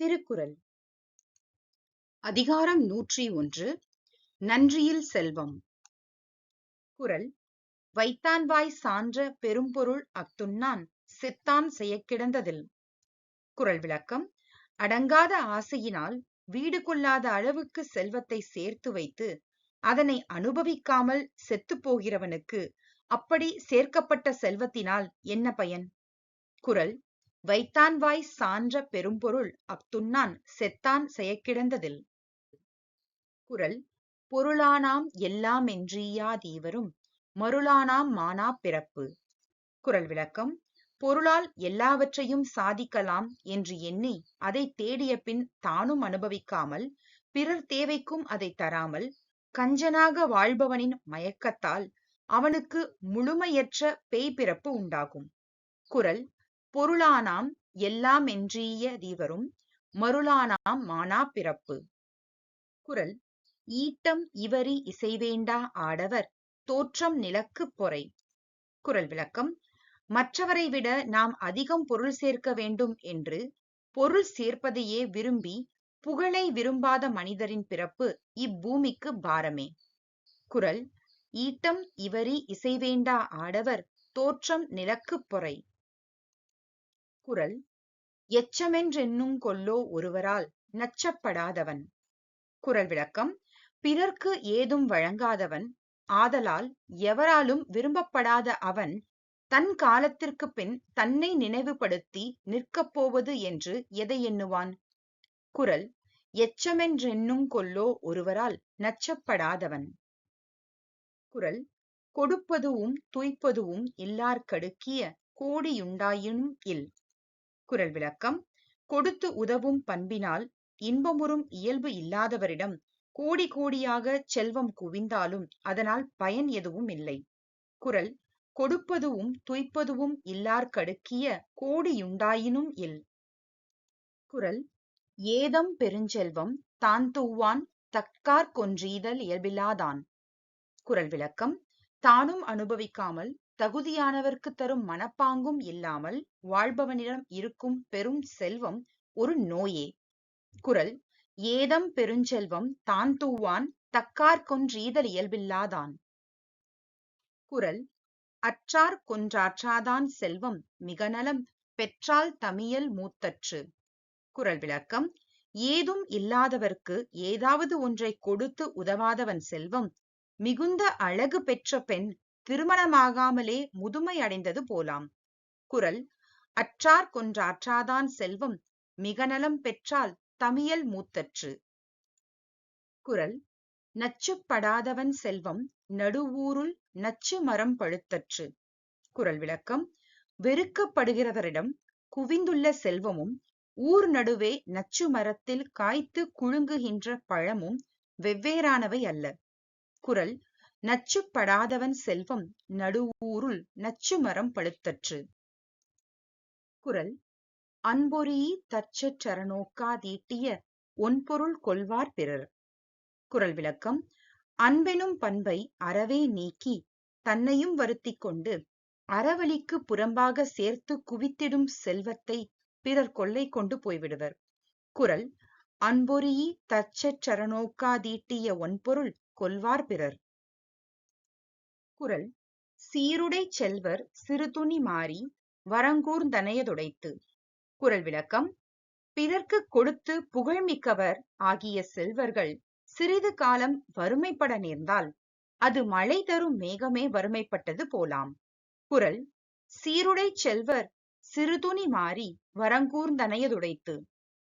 திருக்குறள். அதிகாரம் நூற்றி ஒன்று நன்றியில் செல்வம். குரல் வைத்தான்வாய் சான்ற பெரும்பொருள் அத்துண்ணான் செத்தான் செய்யக்கிடந்ததில் குரல் விளக்கம் அடங்காத ஆசையினால் வீடு கொள்ளாத அளவுக்கு செல்வத்தை சேர்த்து வைத்து அதனை அனுபவிக்காமல் செத்துப் போகிறவனுக்கு அப்படி சேர்க்கப்பட்ட செல்வத்தினால் என்ன பயன்? குரல் வைத்தான்வாய் சான்ற பெரும்பொருள் அஃதுண்ணான் செத்தான் செயக்கிடந்ததில் குறள் பொருளானாம் எல்லாமென்றியா தீவரும் மருளானாம் மானா பிறப்பு. குரல் விளக்கம் பொருளால் எல்லாவற்றையும் சாதிக்கலாம் என்று எண்ணி அதை தேடிய பின் தானும் அனுபவிக்காமல் பிறர் தேவைக்கும் அதை தராமல் கஞ்சனாக வாழ்பவனின் மயக்கத்தால் அவனுக்கு முழுமையற்ற பேய் பிறப்பு உண்டாகும். குரல் பொருளானாம் எல்லாமென்றிய தீவரும் மருளானாம் மானாப் பிறப்பு. குரல் ஈட்டம் இவரி இசைவேண்டா ஆடவர் தோற்றம் நிலக்குப் பொறை குரல் விளக்கம் மற்றவரை விட நாம் அதிகம் பொருள் சேர்க்க வேண்டும் என்று பொருள் சேர்ப்பதையே விரும்பி புகழை விரும்பாத மனிதரின் பிறப்பு இப்பூமிக்கு பாரமே குரல் ஈட்டம் இவரி இசைவேண்டா ஆடவர் தோற்றம் நிலக்குப் பொறை. திருக்குறள் எச்சமென்றென்னுங் கொல்லோ ஒருவரால் நச்சப்படாதவன். குறள் விளக்கம் பிறர்க்கு ஏதும் வழங்காதவன் ஆதலால் எவராலும் விரும்பப்படாத அவன் தன் காலத்திற்குப் பின் தன்னை நினைவுபடுத்தி நிற்கப் போவது என்று எதை எண்ணுவான்? குறள் எச்சமென்றென்னுங் கொல்லோ ஒருவரால் நச்சப்படாதவன். குறள் கொடுப்பதுவும் துய்ப்பதுவும் இல்லார்க்கடுக்கிய கோடியுண்டாயினும் இல். குரல் விளக்கம். கொடுத்து உதவும் பண்பினால் இன்பமுறும் இயல்பு இல்லாதவரிடம் கோடி கோடியாக செல்வம் குவிந்தாலும் அதனால் பயன் எதுவும் இல்லை. குரல். கொடுப்பதுவும் துய்ப்பதுவும் இல்லார்க்கடுக்கிய கோடியுண்டாயினும் இல். குரல். ஏதம் பெருஞ்செல்வம் தான் தூவான் தக்கார் கொன்றீதல் இயல்பில்லாதான் குரல் விளக்கம். தானும் அனுபவிக்காமல் தகுதியானவர்க்கு தரும் மனப்பாங்கும் இல்லாமல் வாழ்பவனிடம் இருக்கும் பெரும் செல்வம் ஒரு நோயே. குறள் ஏதம் பெருஞ்செல்வம் தான் தூவான் தக்கார் கொன்றீதல் இயல்பில்லாதான். குறள் அற்றார் கொன்றாற்றாதான் செல்வம் மிக நலம் பெற்றால் தமியல் மூத்தற்று. குறள் விளக்கம் ஏதும் இல்லாதவர்க்கு ஏதாவது ஒன்றை கொடுத்து உதவாதவன் செல்வம் மிகுந்த அழகு பெற்ற பெண் திருமணமாகாமலே முதுமை அடைந்தது போலாம். குரல் அற்றார் கொன்றாற்றாதான் செல்வம் மிக நலம் பெற்றால் தமியல் மூத்தற்று குரல் நச்சுப்படாதவன் செல்வம் நடுவூருள் நச்சு மரம் பழுத்தற்று குரல் விளக்கம் வெறுக்கப்படுகிறவரிடம் குவிந்துள்ள செல்வமும் ஊர் நடுவே நச்சு மரத்தில் காய்த்து குழுங்குகின்ற பழமும் வெவ்வேறானவை அல்ல. குரல் நச்சுப்படாதவன் செல்வம் நடுவூருள் நச்சு மரம் பழுத்தற்று. குரல் அன்பொறி தற்சற்றனோக்கா தீட்டிய ஒன்பொருள் கொள்வார் பிறர். குரல் விளக்கம் அன்பெனும் பண்பை அறவே நீக்கி தன்னையும் வருத்தி கொண்டு அறவழிக்கு புறம்பாக சேர்த்து குவித்திடும் செல்வத்தை பிறர் கொள்ளை கொண்டு போய்விடுவர். குரல் அன்பொறி தற்சற்றனோக்கா தீட்டிய ஒன்பொருள் கொள்வார் பிறர். குரல். சீருடை செல்வர் சிறுதுணி மாறி வரங்கூர்ந்தனையதுடைத்து குரல் விளக்கம். பிறர்க்கு கொடுத்து புகழ்மிக்கவர் ஆகிய செல்வர்கள் சிறிது காலம் வறுமைப்பட நேர்ந்தால் அது மழை தரும் மேகமே வறுமைப்பட்டது போலாம். குரல். சீருடை செல்வர் சிறுதுணி மாறி வரங்கூர்ந்தனையதுடைத்து